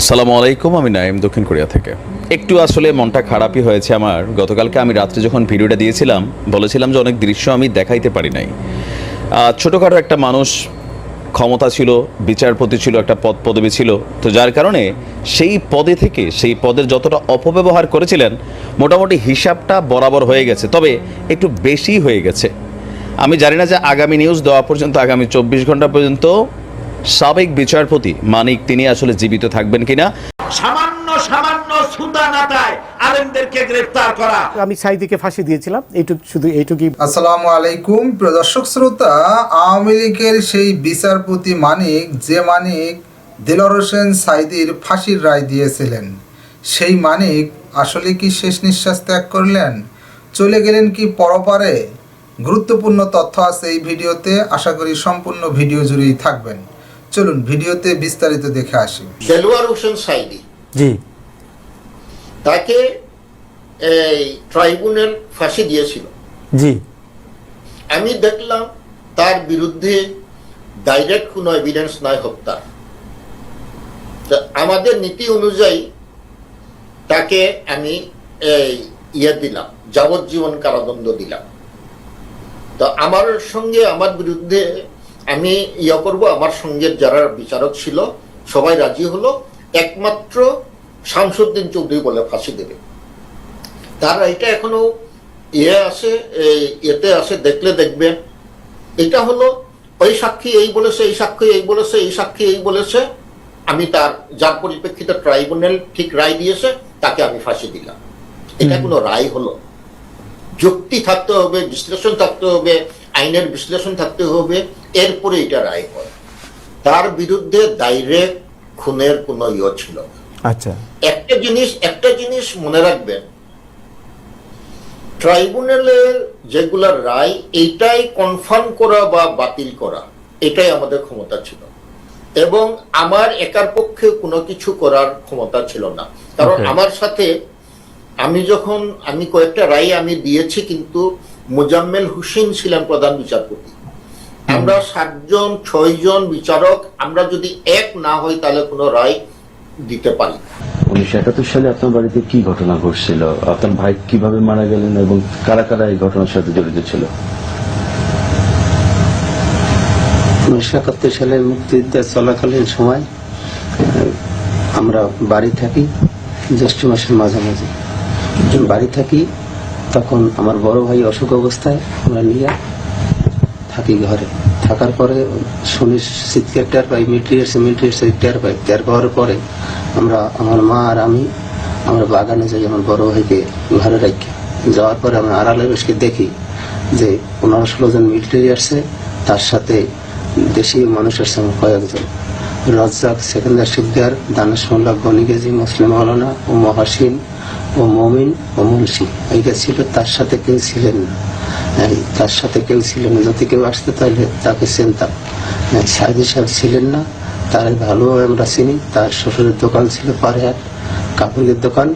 আসসালামু আলাইকুম, আমি নাইম দক্ষিণ কোরিয়া থেকে। একটু আসলে মনটা খারাপই হয়েছে আমার। গতকালকে আমি রাত্রে যখন ভিডিওটা দিয়েছিলাম, বলেছিলাম যে অনেক দৃশ্য আমি দেখাইতে পারি নাই। ছোটোখাটো একটা মানুষ ক্ষমতা ছিল, বিচারপতি ছিল, একটা পদ পদবি ছিল। তো যার কারণে সেই পদে থেকে, সেই পদের যতটা অপব্যবহার করেছিলেন, মোটামুটি হিসাবটা বরাবর হয়ে গেছে। তবে একটু বেশি হয়ে গেছে। আমি জানি না যে আগামী নিউজ দেওয়া পর্যন্ত, আগামী চব্বিশ ঘণ্টা পর্যন্ত সাবেক বিচারপতি মানিক তিনি আসলে জীবিত থাকবেন কিনা? সামান্য সামান্য সুতা নাতায় আলেমদেরকে গ্রেফতার করা। আমি সাইদিকে ফাঁসি দিয়েছিলাম এইটুকু শুধু এইটুকুই। আসসালামু আলাইকুম প্রদর্শক শ্রোতা আওয়ামী লীগের সেই বিচারপতি মানিক যে মানিক দিলর হোসেন সাইদির ফাঁসির রায় দিয়েছিলেন সেই মানিক আসলে কি শেষ নিঃশ্বাস ত্যাগ করলেন? চলে গেলেন কি পরপারে? গুরুত্বপূর্ণ তথ্য আছে এই ভিডিওতে আশা করি সম্পূর্ণ ভিডিও জুড়েই থাকবেন। চলুন ভিডিওতে বিস্তারিত দেখে আসি। দেলোয়ার হোসেন সাইদি। জি। তাকে এই ট্রাইব্যুনাল ফাঁসি দিয়েছিল। জি। আমি দেখলাম তার বিরুদ্ধে ডাইরেক্ট কোনো এভিডেন্স নাই হত্যা। তা আমাদের নীতি অনুযায়ী তাকে আমি এই ইয়ে দিলাম যাবজ্জীবন কারাদণ্ড দিলাম। তো আমার সঙ্গে আমার বিরুদ্ধে আমি ইয়ে করব আমার সঙ্গে যারা বিচারক ছিল সবাই রাজি হলো। একমাত্র শামসুদ্দিন চৌধুরী বলে ফাঁসি দেবে। তার এটা এখনও ইয়ে আছে এই এতে আছে দেখলে দেখবেন। এটা হলো ওই সাক্ষী এই বলেছে এই সাক্ষী এই বলেছে এই সাক্ষী এই বলেছে। আমি তার যার পরিপ্রেক্ষিতে ট্রাইব্যুনাল ঠিক রায় দিয়েছে তাকে আমি ফাঁসি দিলাম। এটা কোনো রায় হলো। যুক্তি থাকতে হবে বিশ্লেষণ থাকতে হবে আইনের বিশ্লেষণ থাকতে হবে। এরপরে এটা রায় হয়। তার বিরুদ্ধে ডাইরেক্ট খুনের কোনো ইয়ে ছিল না। আচ্ছা। একটা জিনিস একটা জিনিস মনে রাখবেন ট্রাইব্যুনালের যেগুলা রায় এইটাই কনফার্ম করা বা বাতিল করা এটাই আমাদের ক্ষমতা ছিল। এবং আমার একার পক্ষে কোনো কিছু করার ক্ষমতা ছিল না। কারণ আমার সাথে আমি যখন আমি কয়েকটা রায় আমি দিয়েছি কিন্তু মোজাম্মেল হুসেন ছিলেন প্রধান বিচারপতি। আমরা সাতজন ছয়জন বিচারক আমরা যদি এক না হই তাহলে কোনো রায় দিতে পারি উনিশশো একাত্তর সালে আপনার বাড়িতে কি ঘটনা ঘটছিল? আপনার ভাই কীভাবে মারা গেলেন এবং কারা কারা এই ঘটনার সাথে জড়িত ছিল? উনিশশো একাত্তর সালে মুক্তিযুদ্ধ চলাকালীন সময় আহ, আমরা বাড়ি থাকি জ্যৈষ্ঠ মাসের মাঝামাঝি। বাড়ি থাকি তখন আমার বড় ভাই অসুখ অবস্থায় আমরা নিয়ে থাকি ঘরে। থাকার পরে শুনি চিৎকার টের পাই মিলিটারি মিলিটারি এসে টের পাই টের পাওয়ার পরে আমরা, আমার মা আর আমি, আমরা বাগানে যাই, আমার বড় ভাইকে ঘরে রাখি। যাওয়ার পরে আমরা আড়ালে বেশকে দেখি যে পনেরো ষোলো জন মিলিটারি আসছে, তার সাথে দেশীয় মানুষ আসছে আমার কয়েকজন। রাজ্জাক সেকেন্দার শিকদার দানেশ মোল্লা গনিগেজি মুসলিম মৌলানা ও মহাসিন ও মমিন ও মুন্সি। এইটা ছিল, তার সাথে কেউ ছিলেন না। তার সাথে কেউ ছিলেন না। যদি কেউ আসতো তাহলে তাকে চিনতাম। সাহেদ সাহেব ছিলেন না তার ভালোভাবে আমরা চিনি। তার শ্বশুরের দোকান ছিল পাড়েহাট কাপড়ের দোকান।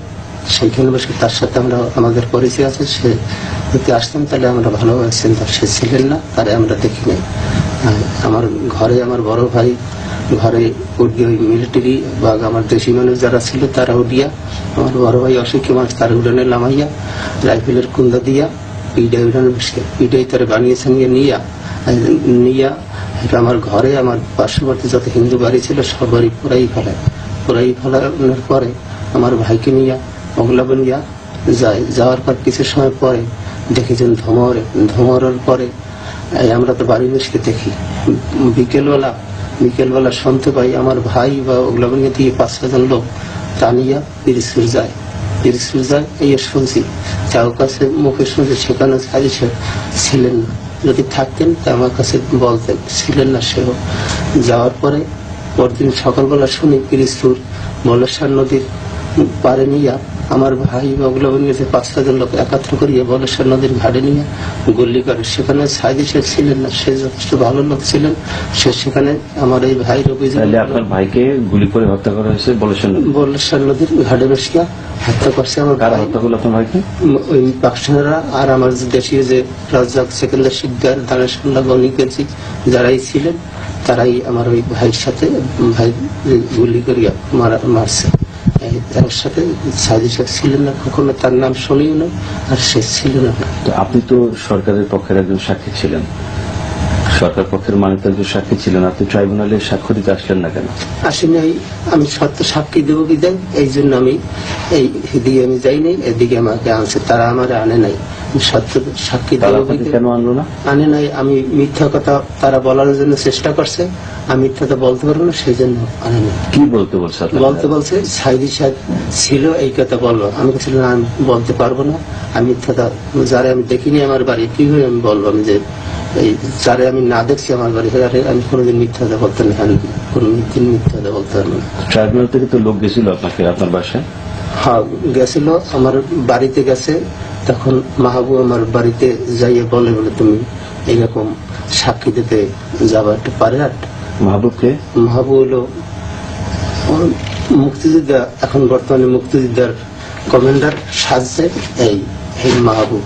সেইখানে বসে তার সাথে আমরা আমাদের পরিচয় আছে। সে যদি আসতাম তাহলে আমরা ভালোভাবে চিনতাম। সে ছিলেন না তারে আমরা দেখি নাই। হ্যাঁ, আমার ঘরে আমার বড় ভাই ঘরে ওই মিলিটারি বা আমার দেশি মানুষ যারা ছিল তারা উঠিয়া আমার বড় ভাই অসুখী মানুষ তার উড়ানে লামাইয়া রাইফেলের কুন্দা দিয়া পিডাই তারা বানিয়ে সঙ্গে নিয়া নিয়া আমার ঘরে, আমার পার্শ্ববর্তী যত হিন্দু বাড়ি ছিল, সব বাড়ি পুরাই ফেলায় পুরাই ফেলানোর পরে আমার ভাইকে নিয়া অগলাবন নিয়া যায় যাওয়ার পর কিছু সময় পরে দেখেছেন ধমরে, ধমরের পরে আমরা তো বাড়ি বসে দেখি। বিকেলবেলা বিকেলবেলা শুনতে পাই আমার ভাই বা ওগুলাবনিয়া দিয়ে পাঁচ ছজন লোক টানিয়া পিরিসপুর যায়। যায় এই শুনছি যার কাছে মুখে শুনছি সেখানে সাজি ছিলেন না। যদি থাকতেন তা আমার কাছে বলতেন ছিলেন না সেও। যাওয়ার পরে পরদিন সকালবেলা শুনি পিরিসপুর বলেশ্বর নদীর পারে নিয়ে আমার ভাই বা ওগুলো নিয়েছে পাঁচ ছজন লোক একাত্র করিয়ে বলেশ্বর নদীর ঘাটে নিয়ে গুল্লি করে। সেখানে সাইদি শেখ ছিলেন না সে যথেষ্ট ভালো লোক ছিলেন। সে সেখানে আমার এই ভাইয়ের অভিযোগ আপনার ভাইকে গুলি করে হত্যা করা হয়েছে বলেশ্বর নদীর ঘাটে বসিয়া হত্যা করছে আমার কারা হত্যা করল আপনার ভাইকে ওই পাকসানেরা আর আমার দেশীয় যে রাজ্জাক সেকেন্দার শিকদার দানেশাল্লাহ গণিকেজি যারাই ছিলেন তারাই আমার ওই ভাইয়ের সাথে ভাই গুলি করিয়া মারা মারছে। তার সাথে সাহেব ছিলেন না কখনো তার নাম শুনিও না আর সে ছিল না। তো আপনি তো সরকারের পক্ষের একজন সাক্ষী ছিলেন। সরকার পক্ষের মানে তো একজন সাক্ষী ছিলেন আপনি ট্রাইব্যুনালে সাক্ষ্য দিতে আসলেন না কেন? আসেনি এই আমি সত্য সাক্ষী দেবো কি দেয় এই জন্য আমি এই এদিকে আমি যাই নাই এদিকে আমাকে আনছে তারা আমার আনে নাই। সত্য সাক্ষী দেবো? কেন আনলো না? আনে নাই আমি মিথ্যা কথা তারা বলার জন্য চেষ্টা করছে আমি মিথ্যা তো বলতে পারব না সেই জন্য আনে নাই। কি বলতে বলছে বলতে বলছে সাইদি সাহেব ছিল এই কথা বলব আমি বলছিলাম না আমি বলতে পারব না আমি মিথ্যাটা যারে আমি দেখিনি আমার বাড়ি কীভাবে আমি বলব আমি যে এই যারে আমি না দেখছি আমার বাড়ি যারে আমি কোনোদিন মিথ্যাটা বলতে না কোনো দিন মিথ্যাটা বলতে পারব না। ট্রাইব্যুনাল থেকে তো লোক গেছিল আপনাকে আপনার বাসায়? হ্যাঁ গেছিল আমার বাড়িতে গেছে। তখন মাহবু আমার বাড়িতে যাইয়ে বলে বলে তুমি এইরকম সাক্ষী দিতে যাবা একটু পারে আর মাহবুবকে মাহবু হলো মুক্তিযোদ্ধা এখন বর্তমানে মুক্তিযোদ্ধার কমান্ডার সাজছে এই এই মাহবুব।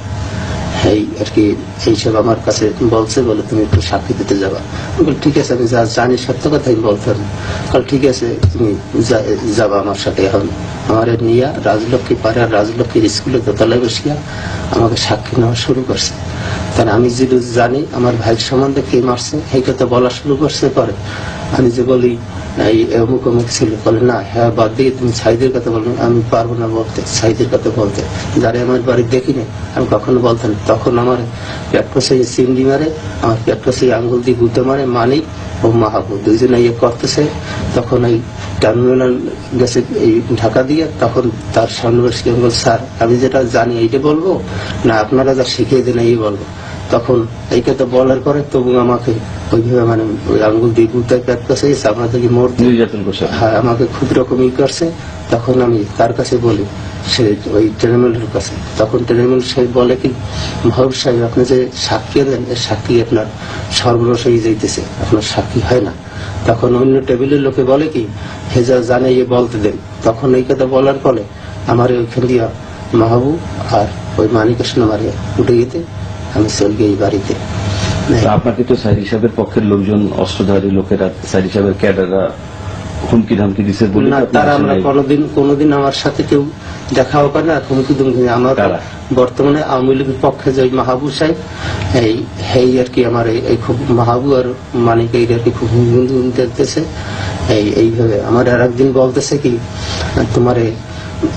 এই আর কি এইসব আমার কাছে বলছে বলে তুমি একটু সাক্ষী দিতে যাবা। বলি, ঠিক আছে আমি যা জানি সত্য কথাই বলতে হবে কাল ঠিক আছে তুমি যাবা আমার সাথে এখন। আমার নিয়া রাজলক্ষ্মী পাড়ার রাজলক্ষ্মীর স্কুলে দোতলায় বসিয়া আমাকে সাক্ষী নেওয়া শুরু করছে। তাহলে আমি যেটু জানি আমার ভাইয়ের সম্বন্ধে কে মারছে এই কথা বলা শুরু করছে পরে। আমি যে বলি এই অমুক অমুক ছিল, বলে, না হ্যাঁ বাদ দিয়ে তুমি সাইদের কথা বলো আমি পারব না বলতে সাইদের কথা বলতে। যারা আমার বাড়ি দেখিনি, আমি কখনো বলতাম না। তখন আমার পেট্রোসে চিংড়ি মারে, আমার পেট্রোসে আঙ্গুল দিয়ে গুঁতে মারে, মানিক ও মাহাবু দুইজনে ইয়ে করতেছে। তখন এই টার্মিনাল গেছে, এই ঢাকা দিয়ে, তখন তার সামনে বসে স্যার, আমি যেটা জানি এইটা বলব, না, আপনারা যা শিখিয়ে দেন, এই বলব। তখন এই কথা বলার পরে তবু আমাকে ওইভাবে মানে ওই আঙ্গুল দিয়ে গুঁতে প্যাক করছে মরতে নির্যাতন করছে। হ্যাঁ আমাকে খুব রকমই করছে। তখন আমি তার কাছে বলি সে ওই ট্রেনমেলের কাছে। তখন ট্রেনমেল সে বলে কি মহাব সাহেব আপনি যে সাক্ষী দেন সাক্ষী আপনার সর্বনাশ হয়ে যাইতেছে আপনার সাক্ষী হয় না। তখন অন্য টেবিলের লোকে বলে কি হেজা জানে ইয়ে বলতে দেন। তখন এই কথা বলার ফলে আমার ওইখান দিয়া মাহবুব আর ওই মানিকৃষ্ণ মারিয়া উঠে যেতে আমি চলে গিয়ে এই বাড়িতে। আপনাকে তো সাইদ সাহেবের পক্ষের লোকজন অস্ত্রধারী লোকেরা সাইদ সাহেবের ক্যাডাররা হুমকি ধামকি দিচ্ছে বলে তারা আমরা। কোনোদিন কোনোদিন আমার সাথে কেউ দেখাও করে না হুমকি দুমকি আমার? বর্তমানে আওয়ামী লীগের পক্ষে যে ওই মাহবুব সাহেব এই এই আর কি আমার এই- এই খুব মাহবু আর মানিক এই আর কি খুব হুমকি দেখতেছে এই এইভাবে। আমার আর একদিন বলতেছে কি তোমার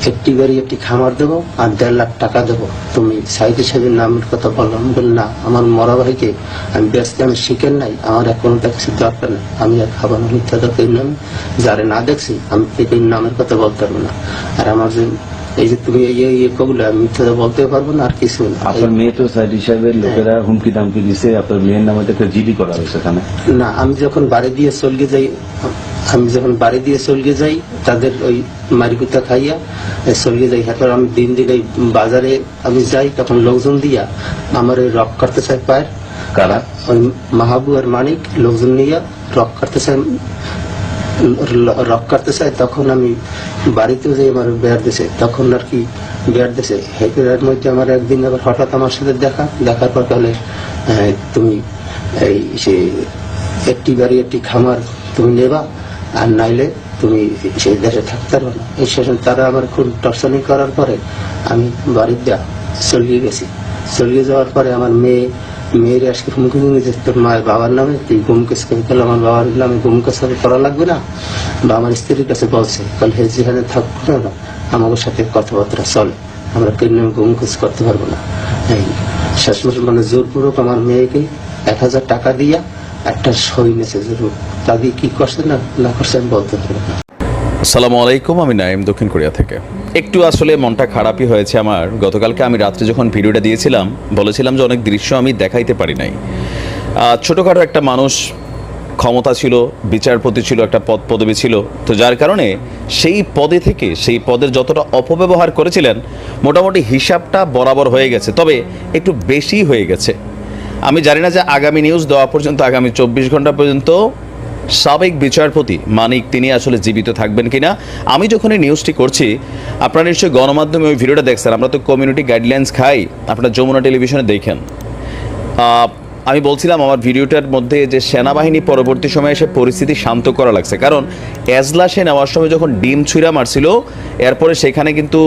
একটি বাড়ি একটি খামার দেবো আর দেড় লাখ টাকা দেবো। তুমি সাইদ সাহেবের নামের কথা বললাম বললাম, না আমার মরা ভাইকে আমি ব্যস্ত আমি শিখেন নাই আমার এখন দেখছি দরকার নেই আমি আর খাবার মিথ্যা দরকার নামে। যারে না দেখছি আমি এই নামের কথা বলতে পারব না। আর আমার যে এই যে তুমি এই ইয়ে কবলে আমি মিথ্যা বলতে পারব না আর কিছু না। আপনার মেয়ে তো সাহেবের লোকেরা হুমকি ধামকি দিছে আপনার মেয়ের নামে একটা জিডি করা হয়েছে না আমি যখন বাড়ি দিয়ে চলকে যাই আমি যখন বাড়ি দিয়ে চলকে যাই তাদের ওই মারিকুতা খাইয়া এ, চলকে যাই। তারপর আমি দিন দিন এই বাজারে আমি যাই তখন লোকজন দিয়া আমার ওই রক করতে চাই পায়ের। কারা? ওই মাহাবু আর মানিক লোকজন নিয়ে রক করতে চাই রক করতে চাই তখন আমি বাড়িতে যাই আমার বেড় দিছে তখন আর কি বেড় দিছে হেঁটের মধ্যে আমার একদিন আবার হঠাৎ আমার সাথে দেখা। দেখার পর তাহলে তুমি এই সে একটি বাড়ি একটি খামার তুমি নেবা। আর নাইলে তুমি সেই দেশে থাকতে পারবে না এই শেষে তারা আমার খুব টর্চারিং করার পরে আমি বাড়ির দেয়া চলিয়ে গেছি। চলিয়ে যাওয়ার পরে আমার মেয়ে, মেয়ের আজকে মুখে যে তোর মায়ের বাবার নামে, তুই গুমকেস করে গেলে আমার বাবার নামে গুমকেস করা লাগবে না? বা আমার স্ত্রীর কাছে বলছে, কাল হে যেখানে থাকব না আমাদের সাথে কথাবার্তা চলে, আমরা কেন গুমকেস করতে পারব না। শেষমেশ মানে জোরপূর্বক আমার মেয়েকে এক হাজার টাকা দিয়া একটা সই নেছে, জরুর। তা দিয়ে কি করছে না না করছে আমি বলতে পারব না। আসসালামু আলাইকুম, আমি নাইম দক্ষিণ কোরিয়া থেকে। একটু আসলে মনটা খারাপই হয়েছে আমার। গতকালকে আমি রাত্রে যখন ভিডিওটা দিয়েছিলাম, বলেছিলাম যে অনেক দৃশ্য আমি দেখাইতে পারি নাই। ছোটোখাটো একটা মানুষ ক্ষমতা ছিল, বিচারপতি ছিল, একটা পদ পদবি ছিল। তো যার কারণে সেই পদে থেকে, সেই পদের যতটা অপব্যবহার করেছিলেন, মোটামুটি হিসাবটা বরাবর হয়ে গেছে। তবে একটু বেশি হয়ে গেছে। আমি জানি না যে আগামী নিউজ দেওয়া পর্যন্ত, আগামী চব্বিশ ঘণ্টা পর্যন্ত সাবেক বিচারপতি মানিক তিনি আসলে জীবিত থাকবেন কিনা? আমি যখন এই নিউজটি করছি, আপনারা নিশ্চয়ই গণমাধ্যমে ওই ভিডিওটা দেখছেন। আমরা তো কমিউনিটি গাইডলাইন্স খাই। আপনারা যমুনা টেলিভিশনে দেখেন। আমি বলছিলাম আমার ভিডিওটার মধ্যে যে সেনাবাহিনী পরবর্তী সময়ে এসে পরিস্থিতি শান্ত করা লাগছে। কারণ এজলাসে নেওয়ার সময় যখন ডিম ছুঁড়া মারছিল, এরপরে সেখানে কিন্তু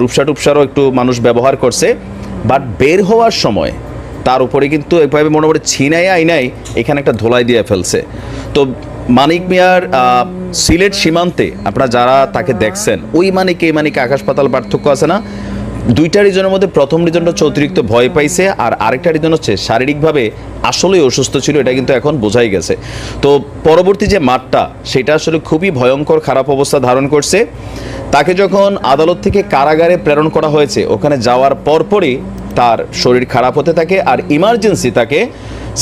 রূপসা টুপসারও একটু মানুষ ব্যবহার করছে। বাট বের হওয়ার সময় তার উপরে কিন্তু এভাবে মনে মোটামুটি ছিনাই আইনাই এখানে একটা ধোলাই দিয়ে ফেলছে। তো মানিক মিয়ার সিলেট সীমান্তে আপনারা যারা তাকে দেখছেন, ওই মানিক, এই মানিক আকাশ পাতাল পার্থক্য আছে না? দুইটা রিজনের মধ্যে প্রথম রিজনটা হচ্ছে অতিরিক্ত ভয় পাইছে আর আরেকটা রিজন হচ্ছে শারীরিকভাবে আসলেই অসুস্থ ছিল, এটা কিন্তু এখন বোঝাই গেছে। তো পরবর্তী যে মাঠটা, সেটা আসলে খুবই ভয়ঙ্কর, খারাপ অবস্থা ধারণ করছে। তাকে যখন আদালত থেকে কারাগারে প্রেরণ করা হয়েছে, ওখানে যাওয়ার পরপরই তার শরীর খারাপ হতে থাকে আর ইমার্জেন্সি তাকে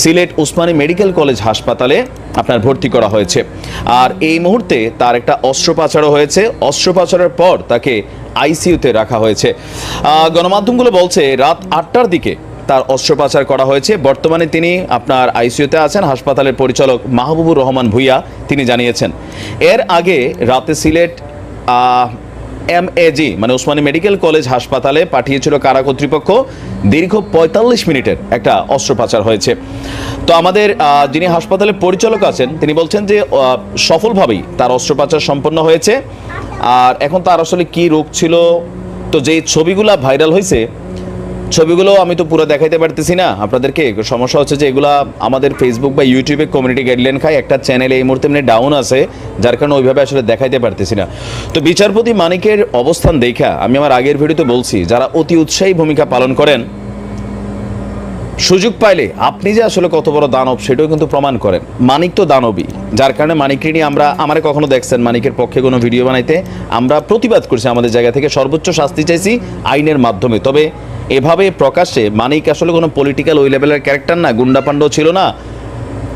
সিলেট উসমানী মেডিকেল কলেজ হাসপাতালে আপনার ভর্তি করা হয়েছে। আর এই মুহূর্তে তার একটা অস্ত্রোপচারও হয়েছে। অস্ত্রোপচারের পর তাকে আইসিইউতে রাখা হয়েছে। গণমাধ্যমগুলো বলছে, রাত আটটার দিকে তার অস্ত্রোপচার করা হয়েছে। বর্তমানে তিনি আপনার আইসিইউতে আছেন। হাসপাতালের পরিচালক মাহবুবুর রহমান ভুইয়া তিনি জানিয়েছেন। এর আগে রাতে সিলেট এমএজি মানে ওসমানী মেডিকেল কলেজ হাসপাতালে পাঠিয়েছিল কারা কর্তৃপক্ষ? দীর্ঘ পঁয়তাল্লিশ মিনিটের একটা অস্ত্রোপচার হয়েছে। তো আমাদের যিনি হাসপাতালের পরিচালক আছেন, তিনি বলছেন যে সফলভাবেই তার অস্ত্রোপচার সম্পন্ন হয়েছে। আর এখন তার আসলে কি রোগ ছিল? তো যে ছবিগুলা ভাইরাল হয়েছে ছবিগুলো আমি তো পুরো দেখাইতে পারতেছি না। আপনাদেরকে সমস্যা হচ্ছে যে এগুলা আমাদের ফেসবুক বা ইউটিউবে কমিউনিটি গাইডলাইন খায়। একটা চ্যানেল এই মুহূর্তে এমনি ডাউন আছে, যার কারণে ওইভাবে আসলে দেখাইতে পারতেছি না। তো বিচারপতি মানিকের অবস্থান দেখা, আমি আমার আগের ভিডিওতে বলছি, যারা অতি উৎসাহী ভূমিকা পালন করেন, সুযোগ পাইলে আপনি যে আসলে কত বড় দানব, সেটাও কিন্তু প্রমাণ করেন। মানিক তো দানবই যার কারণে মানিককে নিয়ে আমরা, আমারে কখনো দেখছেন মানিকের পক্ষে কোনো ভিডিও বানাইতে। আমরা প্রতিবাদ করছি আমাদের জায়গা থেকে, সর্বোচ্চ শাস্তি চাইছি আইনের মাধ্যমে। তবে এভাবে প্রকাশ্যে মানিক আসলে কোনো পলিটিক্যাল ওই লেভেলের ক্যারেক্টার না গুন্ডাপাণ্ডও ছিল না।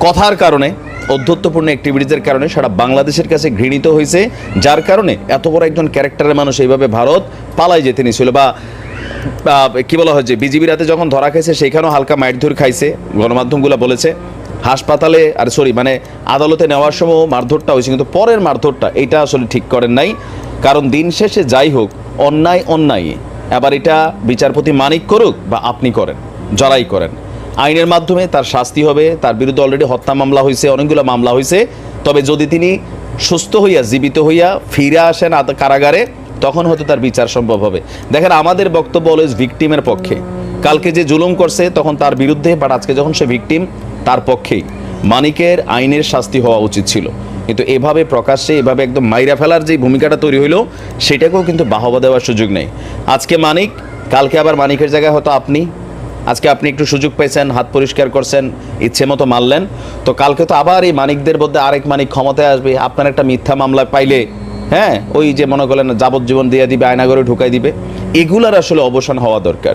কথার কারণে অধ্যত্বপূর্ণ অ্যাক্টিভিটিজের কারণে সারা বাংলাদেশের কাছে ঘৃণিত হয়েছে, যার কারণে এত বড় একজন ক্যারেক্টারের মানুষ এইভাবে ভারত পালাই যেতে নিয়েছিল বা কি বলা হয় যে বিজিবি রাতে যখন ধরা খাইছে সেখানেও হালকা মারধর খাইছে, গণমাধ্যমগুলো বলেছে। হাসপাতালে, আর সরি মানে আদালতে নেওয়ার সময় মারধরটা হয়েছে, কিন্তু পরের মারধরটা এটা আসলে ঠিক করেন নাই। কারণ দিন শেষে যাই হোক, অন্যায় অন্যায় এবার এটা বিচারপতি মানিক করুক বা আপনি করেন, যারাই করেন। আইনের মাধ্যমে তার শাস্তি হবে, তার বিরুদ্ধে অলরেডি হত্যা মামলা হয়েছে, অনেকগুলো মামলা হয়েছে। তবে যদি তিনি সুস্থ হইয়া, জীবিত হইয়া ফিরে আসেন কারাগারে, তখন হয়তো তার বিচার সম্ভব হবে। দেখেন, আমাদের বক্তব্য অলওয়েজ ভিকটিমের পক্ষে। কালকে যে জুলুম করছে, তখন তার বিরুদ্ধে বাট আজকে যখন সে ভিকটিম তার পক্ষেই। মানিকের আইনের শাস্তি হওয়া উচিত ছিল। কিন্তু এভাবে প্রকাশ্যে, এভাবে একদম মাইরা ফেলার যে ভূমিকাটা তৈরি হইল, সেটাকেও কিন্তু বাহবা দেওয়ার সুযোগ নেই। আজকে মানিক, কালকে আবার মানিকের জায়গায় হয়তো আপনি। আজকে আপনি একটু সুযোগ পেয়েছেন হাত পরিষ্কার করছেন, ইচ্ছে মতো মারলেন। তো কালকে তো আবার এই মানিকদের মধ্যে আরেক মানিক ক্ষমতায় আসবে, আপনার একটা মিথ্যা মামলা পাইলে হ্যাঁ? ওই যে মনে করলেন যাবজ্জীবন দিয়ে দিবে, আয়নাগরে ঢুকাই দিবে। এগুলার আসলে অবসান হওয়া দরকার।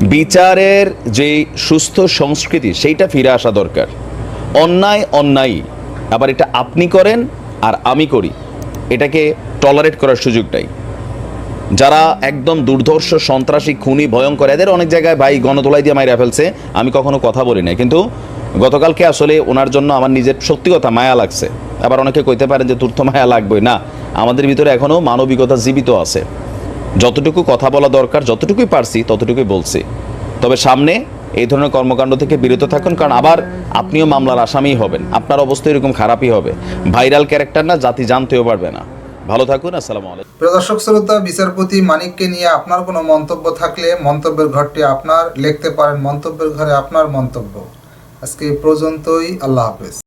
বিচারের যে সুস্থ সংস্কৃতি, সেইটা ফিরে আসা দরকার। অন্যায় অন্যায়। আবার এটা আপনি করেন আর আমি করি। এটাকে টলারেট করার সুযোগ নাই। যারা একদম দুর্ধর্ষ, সন্ত্রাসী, খুনি, ভয়ঙ্কর, এদের অনেক জায়গায় ভাই গণতোলাই দিয়ে মাইরা ফেলছে, আমি কখনো কথা বলি নাই। কিন্তু গতকালকে আসলে ওনার জন্য আমার নিজের সত্যি কথা মায়া লাগছে। আবার অনেকে কইতে পারেন যে, তুর্থ মায়া লাগবে না, আমাদের ভিতরে এখনও মানবিকতা জীবিত আছে। যতটুকু কথা বলা দরকার, যতটুকুই পারছি, ততটুকুই বলছি। তবে সামনে এই ধরনের কর্মকাণ্ড থেকে বিরত থাকুন, কারণ আবার আপনিও মামলার আসামি হবেন। আপনার অবস্থা এরকম খারাপই হবে। ভাইরাল ক্যারেক্টার না, জাতি জানতেও পারবে না। ভালো থাকুন, আসসালাম আলাইকুম। প্রদর্শক শ্রোতা, বিচারপতি মানিককে নিয়ে আপনার কোনো মন্তব্য থাকলে মন্তব্যের ঘরটি আপনার, লিখতে পারেন মন্তব্যের ঘরে আপনার মন্তব্য। আজকে এই পর্যন্তই, আল্লাহ হাফেজ।